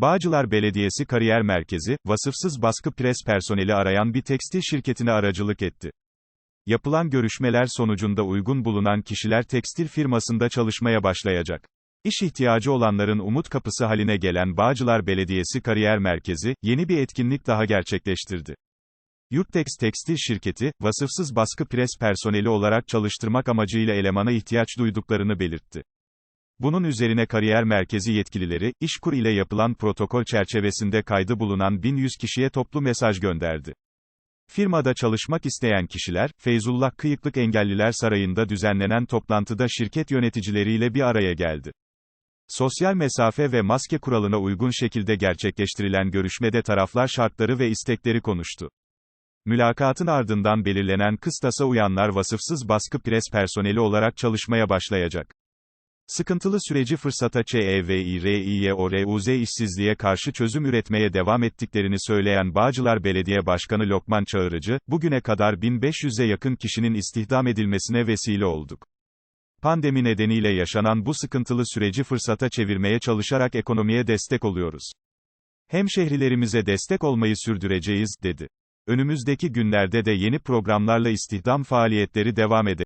Bağcılar Belediyesi Kariyer Merkezi, vasıfsız baskı pres personeli arayan bir tekstil şirketine aracılık etti. Yapılan görüşmeler sonucunda uygun bulunan kişiler tekstil firmasında çalışmaya başlayacak. İş ihtiyacı olanların umut kapısı haline gelen Bağcılar Belediyesi Kariyer Merkezi, yeni bir etkinlik daha gerçekleştirdi. Yurtex Tekstil Şirketi, vasıfsız baskı pres personeli olarak çalıştırmak amacıyla elemana ihtiyaç duyduklarını belirtti. Bunun üzerine kariyer merkezi yetkilileri, İşkur ile yapılan protokol çerçevesinde kaydı bulunan 1100 kişiye toplu mesaj gönderdi. Firmada çalışmak isteyen kişiler, Feyzullah Kıyıklık Engelliler Sarayı'nda düzenlenen toplantıda şirket yöneticileriyle bir araya geldi. Sosyal mesafe ve maske kuralına uygun şekilde gerçekleştirilen görüşmede taraflar şartları ve istekleri konuştu. Mülakatın ardından belirlenen kıstasa uyanlar vasıfsız baskı pres personeli olarak çalışmaya başlayacak. Sıkıntılı süreci fırsata ÇEVİRİYORUZ işsizliğe karşı çözüm üretmeye devam ettiklerini söyleyen Bağcılar Belediye Başkanı Lokman Çağırıcı, bugüne kadar 1500'e yakın kişinin istihdam edilmesine vesile olduk. Pandemi nedeniyle yaşanan bu sıkıntılı süreci fırsata çevirmeye çalışarak ekonomiye destek oluyoruz. Hemşehrilerimize destek olmayı sürdüreceğiz, dedi. Önümüzdeki günlerde de yeni programlarla istihdam faaliyetleri devam edecek.